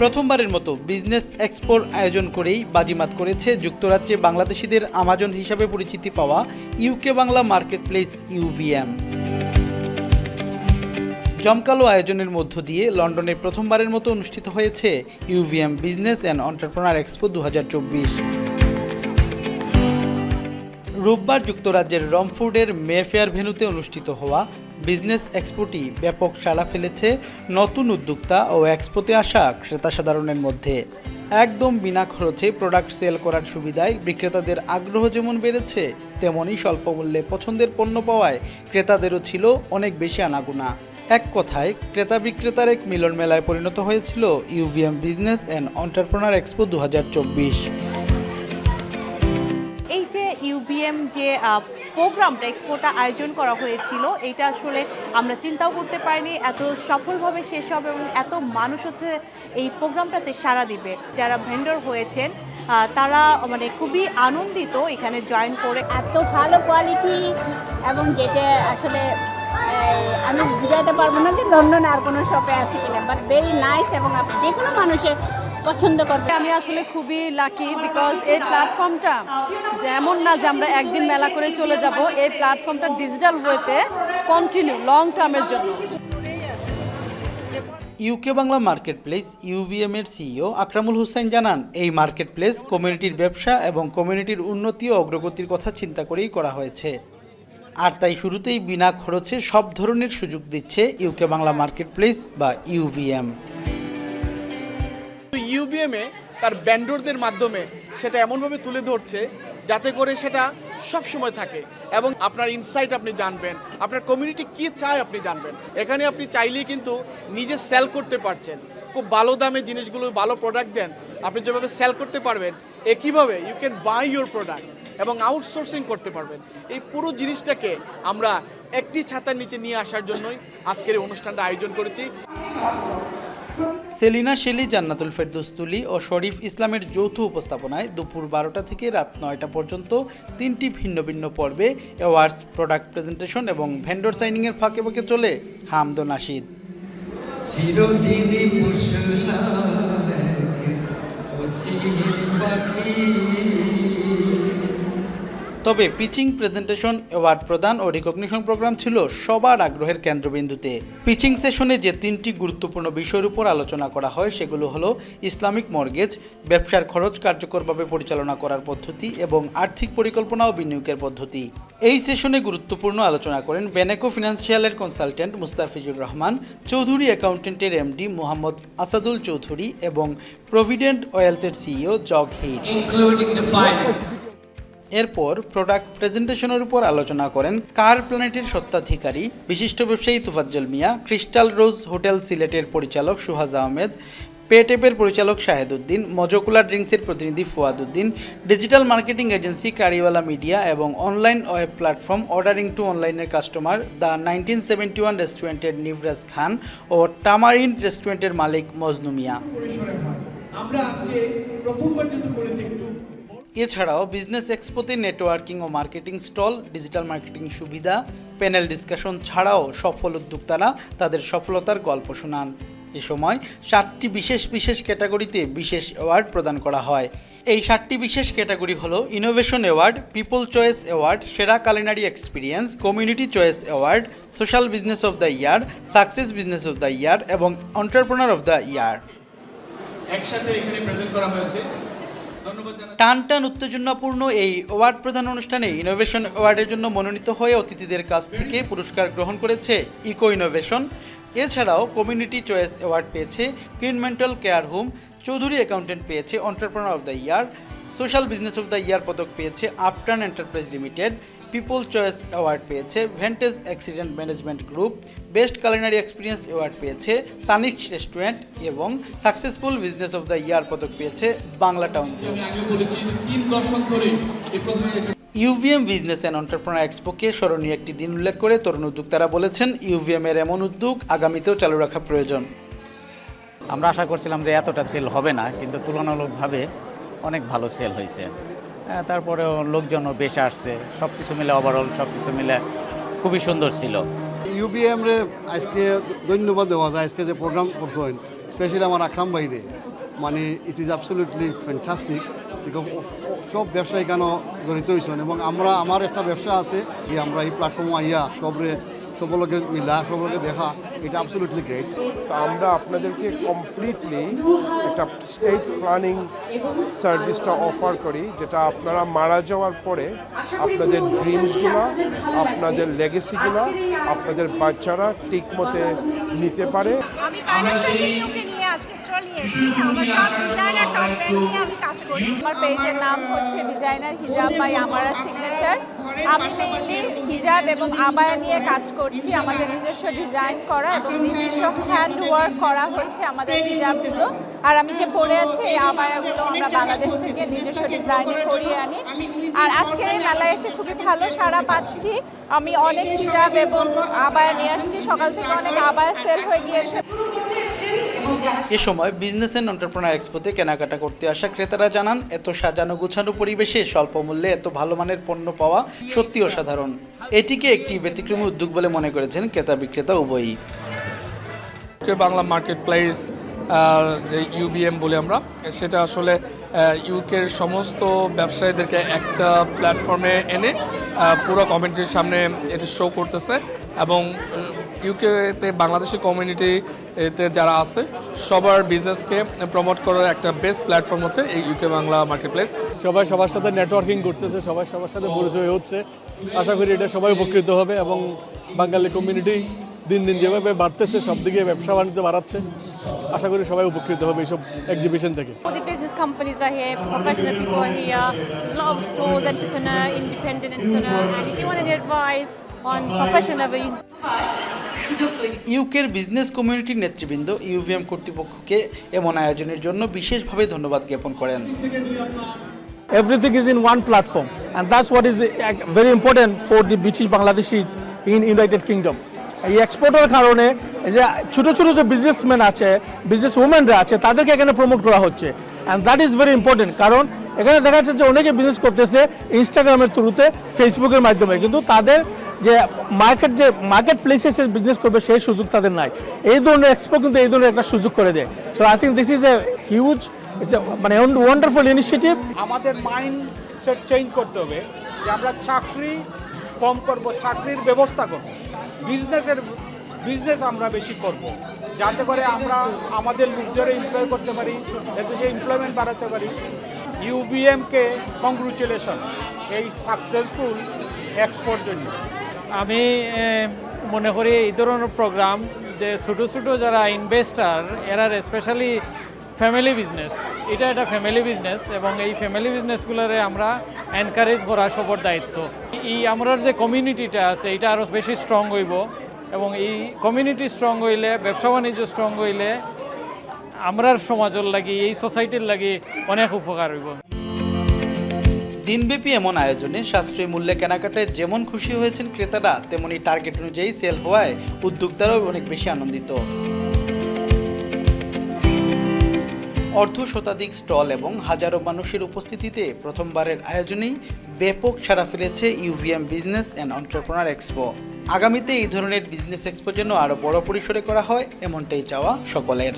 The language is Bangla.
প্রথমবারের মতো বিজনেস এক্সপোর আয়োজন করেই বাজিমাত করেছে যুক্তরাজ্যে বাংলাদেশিদের আমাজন হিসাবে পরিচিতি পাওয়া UK Bangla market place UVM জমকালো আয়োজনের মধ্য দিয়ে লন্ডনে প্রথমবারের মতো অনুষ্ঠিত হয়েছে UVM business and entrepreneur expo দু হাজার চব্বিশ। রোববার যুক্তরাজ্যের রমফোর্ডের মেফেয়ার ভেন্যুতে অনুষ্ঠিত হওয়া বিজনেস এক্সপোটি ব্যাপক সাড়া ফেলেছে নতুন উদ্যোক্তা ও এক্সপোতে আসা ক্রেতা সাধারণের মধ্যে। একদম বিনা খরচে প্রোডাক্ট সেল করার সুবিধায় বিক্রেতাদের আগ্রহ যেমন বেড়েছে তেমনই স্বল্প মূল্যে পছন্দের পণ্য পাওয়ায় ক্রেতাদেরও ছিল অনেক বেশি আনাগোনা। এক কথায়, ক্রেতা বিক্রেতার এক মিলন মেলায় পরিণত হয়েছিল UVM business and entrepreneur expo দু ইউবিএম যে প্রোগ্রামটা, এক্সপোটা আয়োজন করা হয়েছিল এটা আসলে আমরা চিন্তাও করতে পারিনি, এত সফলভাবে শেষ হবে এবং এত মানুষ হচ্ছে এই প্রোগ্রামটাতে সাড়া দিবে। যারা ভেন্ডর হয়েছেন তারা মানে খুবই আনন্দিত এখানে জয়েন করে। এত ভালো কোয়ালিটি এবং যেটা আসলে আমি বুঝাইতে পারব না যে লন্ডনে আর কোনো শপে আছে কিনা বাট ভেরি নাইস এবং যে কোনো মানুষের পছন্দ করবে আমি আসলে খুবই লাকি বিকজ এই প্ল্যাটফর্মটা যেমন না যে আমরা একদিন মেলা করে চলে যাব, এই প্ল্যাটফর্মটা ডিজিটাল ওয়েতে কন্টিনিউ লং টার্মের জন্য। UK Bangla market place UVM এর সিইও আকরামুল হোসেন জানান, এই মার্কেট প্লেস কমিউনিটির ব্যবসা এবং কমিউনিটির উন্নতি ও অগ্রগতির কথা চিন্তা করেই করা হয়েছে। আর তাই শুরুতেই বিনা খরচে সব ধরনের সুযোগ দিচ্ছে ইউকে বাংলা মার্কেট প্লেস বা ইউভিএম ইউবিএমে তার ব্যান্ডরদের মাধ্যমে সেটা এমনভাবে তুলে ধরছে যাতে করে সেটা সব সময় থাকে। এবং আপনার ইনসাইট আপনি জানবেন, আপনার কমিউনিটি কি চায় আপনি জানবেন। এখানে আপনি চাইলেই কিন্তু নিজে সেল করতে পারছেন। খুব ভালো দামে জিনিসগুলো, ভালো প্রোডাক্ট দেন, আপনি যেভাবে সেল করতে পারবেন, একইভাবে you can buy your product এবং আউটসোর্সিং করতে পারবেন। এই পুরো জিনিসটাকে আমরা একটি ছাতার নিচে নিয়ে আসার জন্যই আজকের এই অনুষ্ঠানটা আয়োজন করেছি। সেলিনা শেলি, জান্নাতুল ফেরদৌস্তুলি ও শরীফ ইসলামের যৌথ উপস্থাপনায় দুপুর বারোটা থেকে রাত নয়টা পর্যন্ত তিনটি ভিন্ন ভিন্ন পর্বে অ্যাওয়ার্ডস প্রোডাক্ট প্রেজেন্টেশন এবং ভেন্ডর সাইনিংয়ের ফাঁকে ফাঁকে চলে হামদ নাশিদ তবে পিচিং প্রেজেন্টেশন অ্যাওয়ার্ড প্রদান ও রিকগনিশন প্রোগ্রাম ছিল সবার আগ্রহের কেন্দ্রবিন্দুতে। পিচিং সেশনে যে তিনটি গুরুত্বপূর্ণ বিষয়ের উপর আলোচনা করা হয়, সেগুলো হলো ইসলামিক মর্গেজ ব্যবসার খরচ কার্যকরভাবে পরিচালনা করার পদ্ধতি এবং আর্থিক পরিকল্পনা ও বিনিয়োগের পদ্ধতি। এই সেশনে গুরুত্বপূর্ণ আলোচনা করেন বেনেকো ফিনান্সিয়ালের কনসালটেন্ট মুস্তাফিজুর রহমান, চৌধুরী অ্যাকাউন্টেন্টের এমডি মোহাম্মদ আসাদুল চৌধুরী এবং প্রভিডেন্ট ওয়েলথের সিইও জগ হিট. এরপর প্রোডাক্ট প্রেজেন্টেশনের উপর আলোচনা করেন কার প্ল্যানেটের সত্ত্বাধিকারী বিশিষ্ট ব্যবসায়ী Tofazzal Miah crystal rose hotel সিলেটের পরিচালক সুহাজ আহমেদ পেটেপের পরিচালক শাহেদুদ্দিন মজকুলা ড্রিঙ্কসের প্রতিনিধি Fuaduddin digital marketing agency Curriwala media এবং online web platform ordering to অনলাইনের customer the nineteen seventy one রেস্টুরেন্টের নিভরাজ খান ও টামারিন রেস্টুরেন্টের মালিক মজনু মিয়া। আমরা আজকে প্রথমবার যেহেতু এছাড়াও বিজনেস এক্সপোতে নেটওয়ার্কিং ও মার্কেটিং স্টল ডিজিটাল মার্কেটিং সুবিধা প্যানেল ডিসকাশন ছাড়াও সফল উদ্যোক্তারা তাদের সফলতার গল্প শোনান। এ সময় সাতটি বিশেষ বিশেষ ক্যাটাগরিতে বিশেষ অ্যাওয়ার্ড প্রদান করা হয়। এই সাতটি বিশেষ ক্যাটাগরি হলো innovation award people choice award সেরা culinary experience community choice award social business of the year success business of the year এবং অন্টারপ্রনার অফ দ্য ইয়ার একসাথে এখানে প্রেজেন্ট করা হয়েছে। টান টান উত্তেজনাপূর্ণ এই অ্যাওয়ার্ড প্রদান অনুষ্ঠানে ইনোভেশন অ্যাওয়ার্ডের জন্য মনোনীত হয়ে অতিথিদের কাছ থেকে পুরস্কার গ্রহণ করেছে ইকো ইনোভেশন এছাড়াও কমিউনিটি চয়েস অ্যাওয়ার্ড পেয়েছে green mental care home Chowdhury accountant পেয়েছে entrepreneur of the year social business of the year পদক পেয়েছে upturn enterprise limited people choice award পেয়েছে vantage accident management group best culinary experience award পেয়েছে তানিক রেস্টুরেন্ট এবং successful business of the year পদক পেয়েছে বাংলা টাউন গ্রুপ আমি আগে বলেছি যে তিন দশক ধরে এই প্রথমে এসে ইউভিএম বিজনেস অ্যান্ড অন্টারপ্রনার এক্সপোকে স্মরণীয় একটি দিন উল্লেখ করে তরুণ উদ্যোক্তারা বলেছেন ইউভিএম এর এমন উদ্যোগ আগামীতেও চালু রাখা প্রয়োজন। আমরা আশা করছিলাম যে এতটা সেল হবে না কিন্তু তুলনামূলকভাবে অনেক ভালো সেল হয়েছে। হ্যাঁ, তারপরেও লোকজনও বেশ আসছে। সব কিছু মিলে ওভারঅল সব কিছু মিলে খুবই সুন্দর ছিল। ইউবিএম রে আজকে ধন্যবাদ দেওয়া যায়, আজকে যে প্রোগ্রাম করছেন স্পেশালি আমার আকরাম ভাইরে। মানে ইট ইজ অ্যাবসলিউটলি ফ্যান্টাস্টিক সব ব্যবসা এখানে জড়িত হয়েছেন এবং আমরা, আমার একটা ব্যবসা আছে যে আমরা এই প্ল্যাটফর্ম আইয়া সবরে সবলোকে মিলা সবলোকে দেখা এটা অ্যাবসলিউটলি গ্রেট তা আমরা আপনাদেরকে কমপ্লিটলি একটা স্টেট প্ল্যানিং সার্ভিসটা অফার করি যেটা আপনারা মারা যাওয়ার পরে আপনাদের ড্রিমসগুলো আপনাদের লেগেসিগুলো আপনাদের বাচ্চারা ঠিক মতে নিতে পারে। আমি আমি কাজ করি। আমার পেজের নাম হচ্ছে ডিজাইনার হিজাব বাই আমারা সিগনেচার আমি মেইনলি হিজাব এবং আবায়া নিয়ে কাজ করছি। আমাদের নিজস্ব ডিজাইন করা এবং নিজস্ব হ্যান্ড ওয়ার্ক করা হচ্ছে আমাদের হিজাবগুলো আর আমি যে পরে আছি, এই আবায়াগুলো আমরা বাংলাদেশ থেকে নিজস্ব ডিজাইনে করিয়ে আনি। আর আজকের এই মেলায় এসে খুবই ভালো সাড়া পাচ্ছি। আমি অনেক হিজাব এবং আবায়া নিয়ে আসছি। সকাল থেকে অনেক আবায়া সেল হয়ে গিয়েছে। এ সময় বিজনেস অ্যান্ড এন্টারপ্রেনার এক্সপোতে কেনাকাটা করতে আসা ক্রেতারা জানান, এত সাজানো গুছানো পরিবেশে স্বল্প মূল্যে এত ভালো মানের পণ্য পাওয়া সত্যি অসাধারণ। এটিকে একটি ব্যতিক্রমী উদ্যোগ বলে মনে করেছেন ক্রেতা বিক্রেতা উভয়ই। বাংলা মার্কেট প্লেস যে ইউবিএম বলি আমরা, সেটা আসলে ইউকের সমস্ত ব্যবসায়ীদেরকে একটা প্ল্যাটফর্মে এনে পুরো কমিউনিটির সামনে এটা শো করতেছে এবং ইউকেতে বাংলাদেশি কমিউনিটিতে যারা আছে, সবার বিজনেসকে প্রমোট করার একটা বেস্ট প্ল্যাটফর্ম হচ্ছে এই ইউকে বাংলা মার্কেট প্লেস সবাই সবার সাথে নেটওয়ার্কিং করতেছে, সবাই সবার সাথে পরিচয় হচ্ছে। আশা করি এটা সবাই উপকৃত হবে এবং বাঙালি কমিউনিটি দিন দিন যেভাবে বাড়তেছে সব দিকে ব্যবসা বাণিজ্য বাড়াচ্ছে। আশা করি সবাই উপকৃত হবে এইসব এক্সিবিশন থেকে। ইউকের বিজনেস কমিউনিটির নেতৃবৃন্দ ইউভিএম কর্তৃপক্ষকে এমন আয়োজনের জন্য বিশেষভাবে ধন্যবাদ জ্ঞাপন করেন। Everything is in one platform and that's what is very important for the British Bangladesh in United Kingdom এই এক্সপোর্টের কারণে যে ছোটো ছোটো যে বিজনেসম্যান আছে বিজনেস উমেনরা আছে, তাদেরকে এখানে প্রমোট করা হচ্ছে। And that is very important কারণ এখানে দেখা যাচ্ছে যে অনেকে বিজনেস করতেছে ইনস্টাগ্রামের থ্রুতে ফেসবুকের মাধ্যমে। কিন্তু তাদের যে মার্কেট যে মার্কেট প্লেসে সে বিজনেস করবে, সেই সুযোগ তাদের নাই। এই ধরনের এক্সপো কিন্তু এই ধরনের একটা সুযোগ করে দেয়। So I think this is a huge মানে ওয়ান্ডারফুল ইনিশিয়েটিভ আমাদের মাইন্ড সেট চেঞ্জ করতে হবে যে আমরা চাকরি কম করব, চাকরির ব্যবস্থা করব। বিজনেসের বিজনেস আমরা বেশি করব। যাতে করে আমরা আমাদের লোকদের এমপ্লয় করতে পারি, যাতে সে এমপ্লয়মেন্ট বাড়াতে পারি। ইউবিএমকে কংগ্রুচুলেশন এই সাকসেসফুল এক্সপোর্ট জন্য। আমি মনে করি এই ধরনের প্রোগ্রাম যে ছোটো ছোটো যারা ইনভেস্টার এরা স্পেশালি ফ্যামিলি বিজনেস এটা একটা ফ্যামিলি বিজনেস এবং এই ফ্যামিলি বিজনেসগুলোরে আমরা এনকারেজ করা সবর দায়িত্ব। এই আমরা যে কমিউনিটিটা আছে এটা আরও বেশি স্ট্রং হইব এবং এই কমিউনিটি স্ট্রং হইলে, ব্যবসা বাণিজ্য স্ট্রং হইলে, আমরার সমাজের লাগি, এই সোসাইটির লাগি অনেক উপকার হইব। দিনব্যাপী এমন আয়োজনে সাশ্রয়ী মূল্যে কেনাকাটায় যেমন খুশি হয়েছেন ক্রেতারা, তেমনি টার্গেট অনুযায়ী সেল হওয়ায় উদ্যোক্তারাও অনেক বেশি আনন্দিত। অর্ধ শতাধিক স্টল এবং হাজারো মানুষের উপস্থিতিতে প্রথমবারের আয়োজনেই ব্যাপক সাড়া ফেলেছে UVM business and entrepreneur expo. আগামীতে এই ধরনের বিজনেস এক্সপো যেন আরও বড় পরিসরে করা হয়, এমনটাই চাওয়া সকলের।